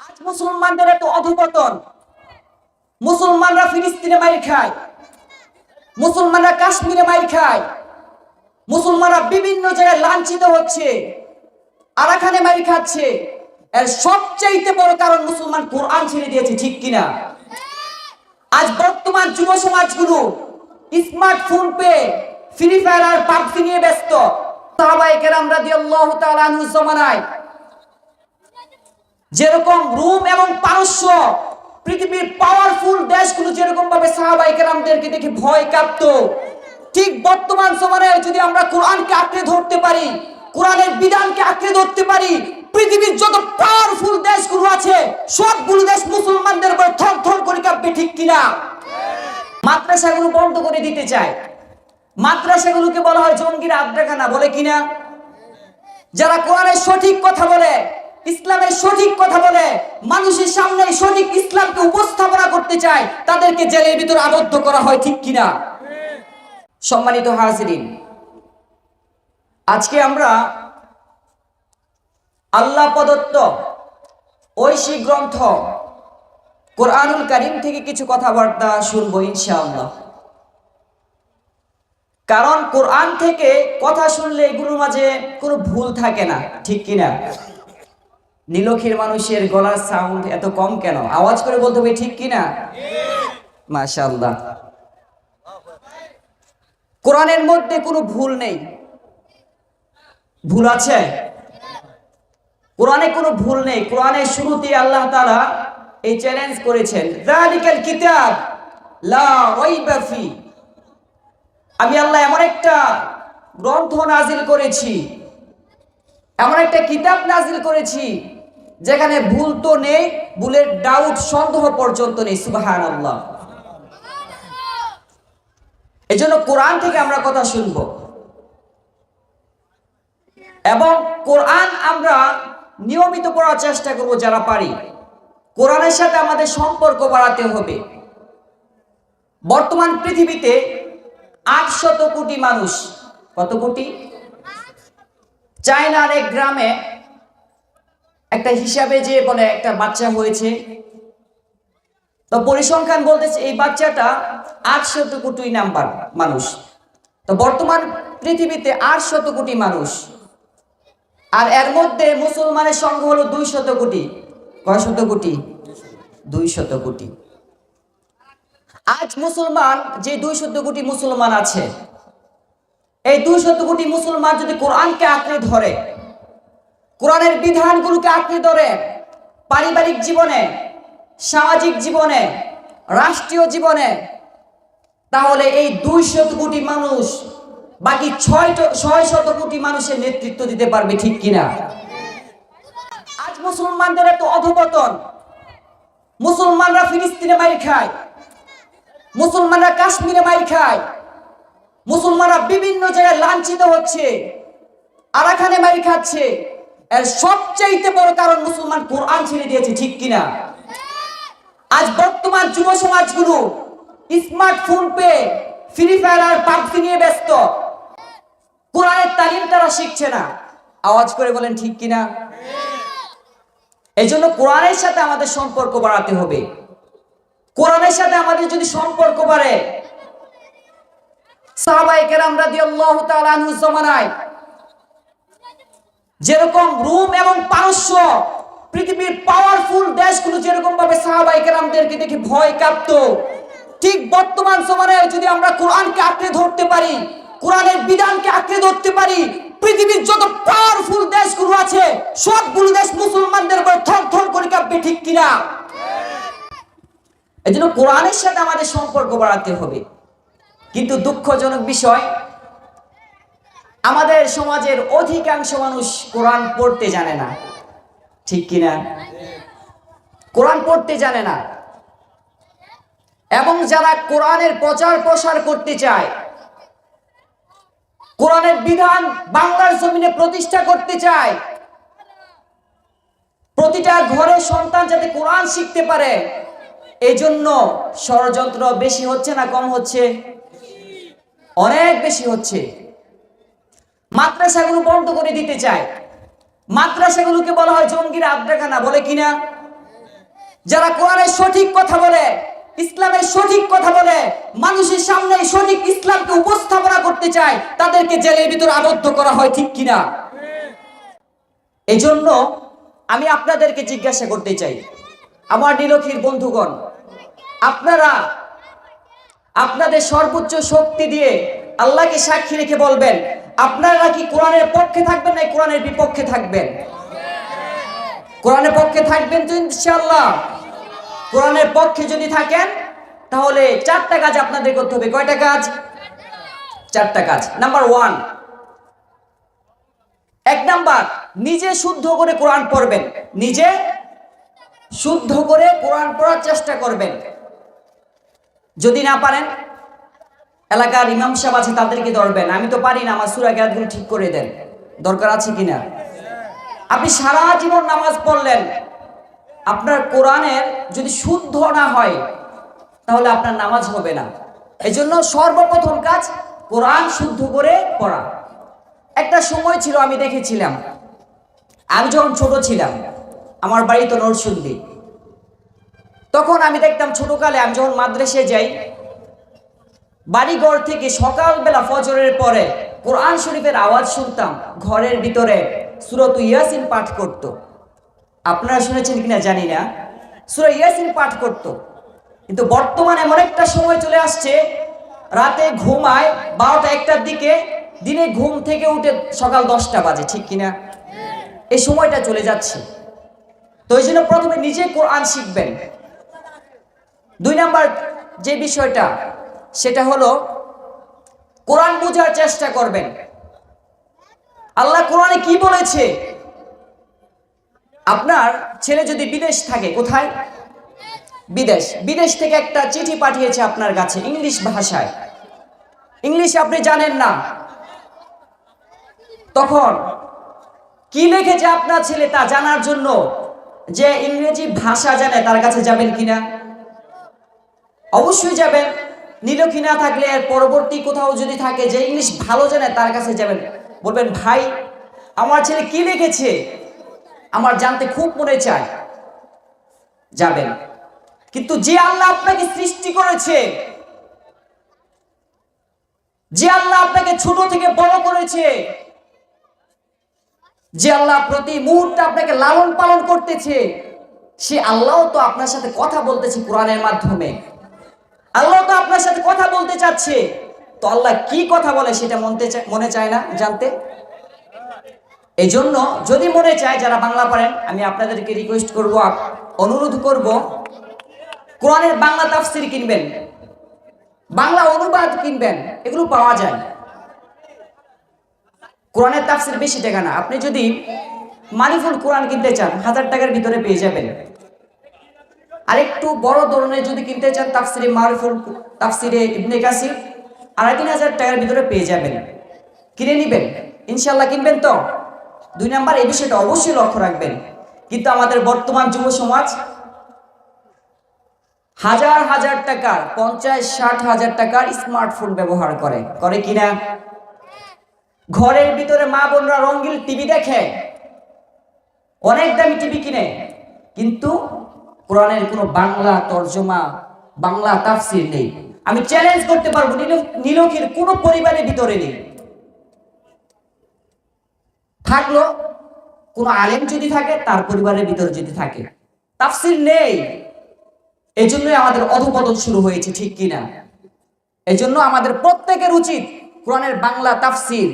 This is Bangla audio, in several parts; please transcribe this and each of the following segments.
আজ মুসলমানদের এত অধপতন। মুসলমানরা ফিলিস্তিনে মাইর খায়। মুসলমানরা কাশ্মীরে মাইর খায়। মুসলমানরা বিভিন্ন জায়গায় লাঞ্ছিত হচ্ছে। আরাখানে মাইর খাচ্ছে। এর সবচাইতে বড় কারণ মুসলমান কোরআন ছেড়ে দিয়েছে, ঠিক কিনা? আজ বর্তমান যুব সমাজগুলো স্মার্টফোন পেয়ে ফ্রি ফায়ার আর পাবজি নিয়ে ব্যস্ত। সাহাবাই কেরাম রাদিয়াল্লাহু তাআলা আনহু জমানায় যেরকম রুম এবং পারস্য, পৃথিবীর পাওয়ারফুল দেশগুলো যেরকম ভাবে সাহাবাই কেরামদেরকে দেখে ভয় কাঁপতো, ঠিক বর্তমান সময়ে যদি আমরা কোরআনকে আঁকড়ে ধরতে পারি, কোরআনের বিধানকে আঁকড়ে ধরতে পারি, পৃথিবীর যত পাওয়ারফুল দেশগুলো আছে, সবগুলো দেশ মুসলমানদের উপর থর থর করে কাঁপবে ঠিক কিনা? মাদ্রাসাগুলো বন্ধ করে দিতে চায়। মাদ্রাসাগুলোকে বলা হয় জঙ্গির আড্ডাখানা, বলে কিনা? যারা কোরআনের সঠিক কথা বলে ইসলামের সঠিক কথা বলে, মানুষের সামনে সঠিক ইসলামকে উপস্থাপনা করতে চায়, তাদেরকে জেলের ভিতর আবদ্ধ করা হয় ঠিক কিনা? সম্মানিত হাজিরিন, আজকে আমরা আল্লাহ প্রদত্ত ঐশী গ্রন্থ কোরআনুল কারিম থেকে কিছু কথাবার্তা শুনব ইনশাআল্লাহ। কারণ কোরআন থেকে কথা শুনলে এগুলোর মাঝে কোনো ভুল থাকে না, ঠিক কিনা? নীলক্ষীর মানুষের গলার সাউন্ড এত কম কেন? আওয়াজ করে বলতে হবে ঠিক কিনা? মাশাআল্লাহ। কোরআনের মধ্যে কোনো ভুল নেই। ভুল আছে? কোরআনে কোনো ভুল নেই। কোরআনের শুরুতে আল্লাহ তাআলা এই চ্যালেঞ্জ করেছেন। যালিকাল কিতাব, লা রাইবা আমি আল্লাহ এমন একটা গ্রন্থ নাজিল করেছি, এমন একটা কিতাব নাজিল করেছি যেখানে ভুল তো নেই, ভুলের ডাউট সন্দেহ পর্যন্ত নেই সুবাহান আল্লাহ এই জন্য কোরআন থেকে আমরা কথা শুনব। এবং কোরআন আমরা নিয়মিত পড়ার চেষ্টা করব যারা পারি। কোরআনের সাথে আমাদের সম্পর্ক বাড়াতে হবে। বর্তমান পৃথিবীতে আটশত কোটি মানুষ। কত কোটি? চায়নার এক গ্রামে একটা হিসাবে যে বলে একটা বাচ্চা হয়েছে। তো পরিসংখ্যান বলতেছে এই বাচ্চাটা আটশত কোটি নাম্বার মানুষ। তো বর্তমান পৃথিবীতে আটশত কোটি মানুষ। আর এর মধ্যে মুসলমানের সংখ্যা হলো দুই শত কোটি। কয় শত কোটি? দুই শত কোটি। আজ মুসলমান, যে দুই শত কোটি মুসলমান আছে, এই দুই শত কোটি মুসলমান যদি কোরআনকে আঁকড়ে ধরে কোরআনের বিধানগুলোকে আঁকড়ে ধরে পারিবারিক জীবনে, সামাজিক জীবনে, রাষ্ট্রীয় জীবনে, তাহলে এই দুই শত কোটি মানুষ, বাকি ছয় ছয় শত কোটি মানুষের নেতৃত্ব দিতে পারবে ঠিক কিনা? আজ মুসলমানদের এত অধপতন, মুসলমানরা ফিলিস্তিনে মাইর খায়, মুসলমানরা কাশ্মীরে মাইর খায়, মুসলমানরা বিভিন্ন জায়গায় লাঞ্ছিত হচ্ছে আরাখানে মাইর খাচ্ছে এর সবচাইতে বড় কারণ মুসলমান কোরআন ছেড়ে দিয়েছে, ঠিক কিনা? আজ বর্তমান যুব সমাজগুলো স্মার্টফোন পেয়ে ফ্রি ফায়ার আর পাবজি নিয়ে ব্যস্ত। কোরআনের তালিম তারা শিখছে না। আওয়াজ করে বলেন, ঠিক কিনা? এই জন্য কোরআনের সাথে আমাদের সম্পর্ক বাড়াতে হবে। কোরআনের সাথে আমাদের যদি সম্পর্ক বাড়ে সাহাবাই কেরাম রাদিয়াল্লাহু তাআলা আনহু জমানায় যেরকম রোম এবং পারস্য, পৃথিবীর পাওয়ারফুল দেশগুলো যেরকম ভাবে সাহাবাই কেরামদেরকে দেখে ভয় কাঁপতো, ঠিক বর্তমান সময়ে যদি আমরা কোরআনকে আঁকড়ে ধরতে পারি, কোরআনের বিধানকে আঁকড়ে ধরতে পারি, পৃথিবীর যত পাওয়ারফুল দেশগুলো আছে, সবগুলো দেশ মুসলমানদের উপর থর থর করে কাঁপবে, ঠিক কিনা? এই জন্য কোরআনের সাথে আমাদের সম্পর্ক বাড়াতে হবে। কিন্তু দুঃখজনক বিষয় আমাদের সমাজের অধিকাংশ মানুষ কোরআন পড়তে জানে না। ঠিক কিনা? কোরআন পড়তে জানে না। এবং যারা কোরআনের প্রচার প্রসার করতে চায়, কোরআনের বিধান বাংলার জমিনে প্রতিষ্ঠা করতে চায়, প্রতিটা ঘরে সন্তান যাতে কোরআন শিখতে পারে এই জন্য ষড়যন্ত্র বেশি হচ্ছে না কম হচ্ছে? অনেক বেশি হচ্ছে। মাদ্রাসাগুলো বন্ধ করে দিতে চায়। মাদ্রাসাগুলোকে বলা হয় জঙ্গির আড্ডাখানা, বলে কিনা যারা কোরআনের সঠিক কথা বলে, ইসলামের সঠিক কথা বলে, মানুষের সামনে সঠিক ইসলামকে উপস্থাপনা করতে চায়, তাদেরকে জেলের ভিতর আবদ্ধ করা হয় ঠিক কিনা এই জন্য আমি আপনাদেরকে জিজ্ঞাসা করতে চাই। আমার নীলক্ষীর বন্ধুগণ, আপনারা আপনাদের সর্বোচ্চ শক্তি দিয়ে আল্লাহকে সাক্ষী রেখে বলবেন আপনারা কি কোরআনের পক্ষে থাকবেন না কোরআনের বিপক্ষে থাকবেন? কোরআনের পক্ষে থাকবেন তো ইনশাআল্লাহ। কোরআনের পক্ষে যদি থাকেন, তাহলে চারটা কাজ আপনাদের করতে হবে। কয়টা কাজ? চারটা কাজ। নাম্বার ওয়ান এক নাম্বার, নিজে শুদ্ধ করে কোরআন পড়বেন। নিজে শুদ্ধ করে কোরআন পড়ার চেষ্টা করবেন। যদি না পারেন এলাকার ইমাম সাহেব আছে, তাদেরকে ধরবেন। আমি তো পারি না, আমার সুরা গ্যারাতগুলো ঠিক করে দেন। দরকার আছে কিনা? আপনি সারা জীবন নামাজ পড়লেন। আপনার কোরআনের যদি শুদ্ধ না হয়, তাহলে আপনার নামাজ হবে না। এই জন্য সর্বপ্রথম কাজ, কোরআন শুদ্ধ করে পড়া। একটা সময় ছিল, আমি দেখেছিলাম, আমি যখন ছোট ছিলাম, আমার বাড়ি তো নরসুন্দি তখন আমি দেখতাম ছোটকালে, আমি যখন মাদ্রাসে যাই বাড়িঘর থেকে সকালবেলা ফজরের পরে কোরআন শরীফের আওয়াজ শুনতাম, ঘরের ভিতরে সুরত ইয়াসিন পাঠ করত। আপনারা শুনেছেন কিনা জানি না সুরা ইয়াসিন পাঠ করত। কিন্তু বর্তমানে এমন একটা সময় চলে আসছে, রাতে ঘুমায় বারোটা একটার দিকে, দিনে ঘুম থেকে উঠে সকাল দশটা বাজে, ঠিক কিনা এই সময়টা চলে যাচ্ছে তো এই জন্য প্রথমে নিজে কোরআন শিখবেন দুই নাম্বার যে বিষয়টা সেটা হলো, কোরআন বোঝার চেষ্টা করবেন। আল্লাহ কোরআনে কি বলেছে? আপনার ছেলে যদি বিদেশ থাকে, কোথায়? বিদেশ। বিদেশ থেকে একটা চিঠি পাঠিয়েছে আপনার কাছে, ইংলিশ ভাষায়। ইংলিশ আপনি জানেন না। তখন কি লিখেছে আপনার ছেলে তা জানার জন্য যে ইংরেজি ভাষা জানে, তার কাছে যাবেন কিনা? অবশ্যই যাবেন। নীলক্ষী না থাকলে এর পরবর্তী কোথাও যদি থাকে যে ইংলিশ ভালো জানে, তার কাছে যাবেন। বলবেন, ভাই, আমার ছেলে কি লিখেছে? আমার জানতে খুব মনে চায়, যাবেন। কিন্তু যে আল্লাহ আপনাকে সৃষ্টি করেছে, যে আল্লাহ আপনাকে ছোট থেকে বড় করেছে, যে আল্লাহ প্রতি মুহূর্তে আপনাকে লালন পালন করতেছে, সে আল্লাহ তো আপনার সাথে কথা বলতেছে কোরআনের মাধ্যমে। আল্লাহ তো আপনার সাথে কথা বলতে চাচ্ছে। তো আল্লাহ কি কথা বলে সেটা মনতে মনে চায় না জানতে? এই জন্য যদি মনে চায় যারা বাংলা পারেন আমি আপনাদেরকে রিকোয়েস্ট করব অনুরোধ করব, কোরআনের বাংলা তাফসির কিনবেন, বাংলা অনুবাদ কিনবেন, এগুলো পাওয়া যায়। কোরআনের তাফসির বেশি টাকা না। আপনি যদি মানিফুল কোরআন কিনতে চান, হাজার টাকার ভিতরে পেয়ে যাবেন। আরেকটু বড় ধরনের যদি কিনতে চান, তাফসিরে মারফুল, তাফসিরে ইবনে কাসির, আড়াই তিন হাজার টাকার ভিতরে পেয়ে যাবেন। কিনে নিবেন। ইনশাল্লাহ কিনবেন তো? দুই নাম্বার, এই বিষয়টা অবশ্যই লক্ষ্য রাখবেন। কিন্তু আমাদের বর্তমান যুব সমাজ, হাজার হাজার টাকার, পঞ্চাশ, ষাট হাজার টাকার স্মার্টফোন ব্যবহার করে। করে কিনা ঘরের ভিতরে মা বোনরা রঙ্গিল টিভি দেখে, অনেক দামি টিভি কিনে, কিন্তু কোরআনের কোনো বাংলা তর্জমা, বাংলা তাফসির নেই। আমি চ্যালেঞ্জ করতে পারব নীলক্ষীর কোনো পরিবারের ভিতরে নেই। থাকল, কোনো আলেম যদি থাকে, তার পরিবারের ভিতরে যদি থাকে। তাফসির নেই। এই জন্যই আমাদের অধপতন শুরু হয়েছে, ঠিক কিনা? এই জন্য আমাদের প্রত্যেকের উচিত কোরআনের বাংলা তাফসির,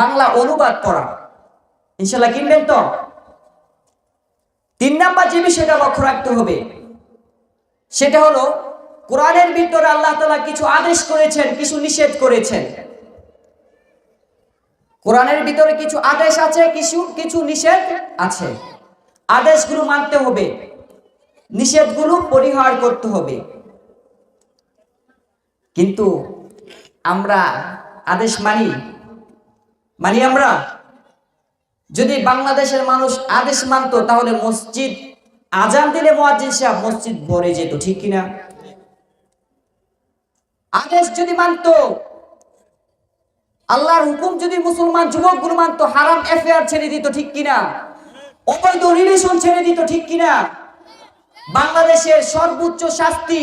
বাংলা অনুবাদ করা। ইনশাল্লাহ কিনবেন তো? তিন নাম্বার যে বিষয়টা লক্ষ্য রাখতে হবে। সেটা হলো, কোরআনের ভিতরে আল্লাহ তালা কিছু আদেশ করেছেন, কিছু নিষেধ করেছেন। কোরআনের ভিতরে কিছু আদেশ আছে, কিছু কিছু নিষেধ আছে। আদেশগুলো মানতে হবে। নিষেধগুলো পরিহার করতে হবে। কিন্তু আমরা আদেশ মানি। মানি আমরা? যদি বাংলাদেশের মানুষ আদেশ মানতো, তাহলে মসজিদ আজান দিলে মোয়াজ্জিন সাহেব মসজিদ ভরে যেত, ঠিক কিনা? আদেশ যদি মানতো, আল্লাহর হুকুম যদি মুসলমান যুবকগুলো মানতো, হারাম এফআইআর ছেড়ে দিত, ঠিক কিনা? অবৈধ রিলেশন ছেড়ে দিত, ঠিক কিনা? বাংলাদেশের সর্বোচ্চ শাস্তি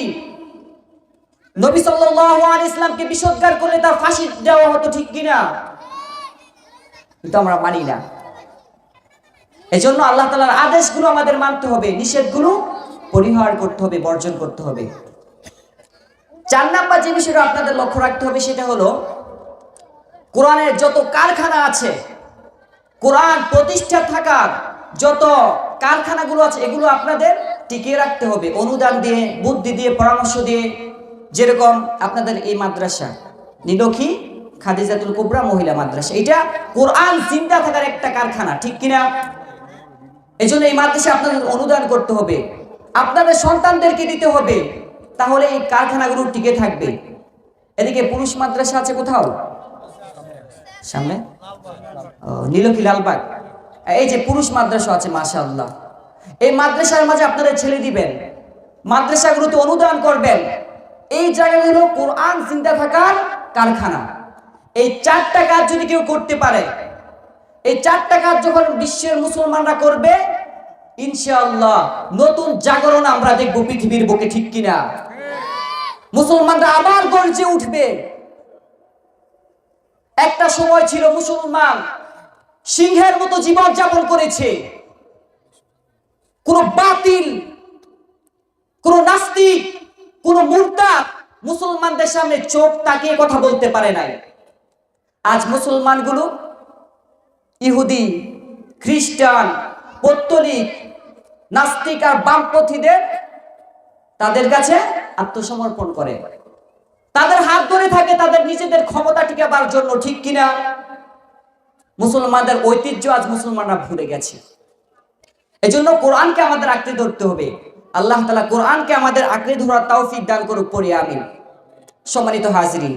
নবী সাল্লাল্লাহু আলাইহি ইসলামকে বিষোদ্গার করলে তার ফাঁসি দেওয়া হতো, ঠিক কিনা? কিন্তু আমরা মানি না। এজন্য আল্লাহ তাআলার আদেশগুলো আমাদের মানতে হবে, নিষেধগুলো পরিহার করতে হবে, বর্জন করতে হবে। চার নাম্বার যে বিষয়টা আপনাদের লক্ষ্য রাখতে হবে সেটা হলো, কোরআনের যত কারখানা আছে, কোরআন প্রতিষ্ঠা থাকার যত কারখানাগুলো আছে, এগুলো আপনাদের টিকিয়ে রাখতে হবে। অনুদান দিয়ে, বুদ্ধি দিয়ে, পরামর্শ দিয়ে, যেরকম আপনাদের এই মাদ্রাসা, নীলক্ষী খাদিজাতুল কুবরা মহিলা মাদ্রাসা। এটা কোরআন চিন্তা থাকার একটা কারখানা, ঠিক কিনা? এই জন্য এই মাদ্রাসা আপনাদের অনুদান করতে হবে। আপনাদের সন্তানদেরকে দিতে হবে। তাহলে এই কারখানাগুলো টিকে থাকবে। এদিকে পুরুষ মাদ্রাসা আছে কোথাও? সামনে? ও, নীলক্ষী লালবাগ। এই যে পুরুষ মাদ্রাসা আছে মাসা আল্লাহ এই মাদ্রাসার মাঝে আপনারা ছেলে দিবেন। মাদ্রাসাগুলোতে অনুদান করবেন। এই জায়গাগুলো কোরআন চিন্তা থাকার কারখানা। এই চারটা কাজ যদি কেউ করতে পারে এই চারটা কাজ যখন বিশ্বের মুসলমানরা করবে, ইনশাআল্লাহ নতুন জাগরণ আমরা দেখব পৃথিবীর বুকে, ঠিক কিনা? মুসলমানরা আবার গর্জে উঠবে। একটা সময় ছিল মুসলমান সিংহের মতো জীবন যাপন করেছে। কোন বাতিল, কোন নাস্তিক, কোন মুর্দা মুসলমানদের সামনে চোখ তাকিয়ে কথা বলতে পারে নাই। আজ মুসলমানগুলো ইহুদি, খ্রিস্টান, পত্তলিক, নাস্তিক আর বামপন্থীদের তাদের কাছে আত্মসমর্পণ করে। তাদের হাত ধরে থাকে, তাদের নিজেদের ক্ষমতা টিকাবার জন্য, ঠিক কিনা? মুসলমানদের ঐতিহ্য আজ মুসলমানরা ভুলে গেছে। এজন্য কোরআনকে আমাদের আঁকড়ে ধরতে হবে। আল্লাহ তালা কোরআনকে আমাদের আঁকড়ে ধরার তৌফিক দান করুক, পড়ি, আমিন। সম্মানিত হাজিরিন,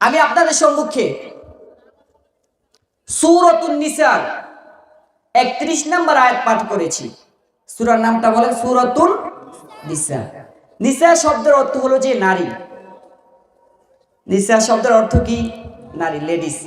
আমি আপনাদের সম্মুখে সুরতুন নিসার। একত্রিশ নম্বর আয়াত পাঠ করেছি। সুরার নামটা বলেন সুরতুল নিসা নিসা শব্দের অর্থ হলো যে নারী। নিসা শব্দের অর্থ কি? নারী, লেডিস।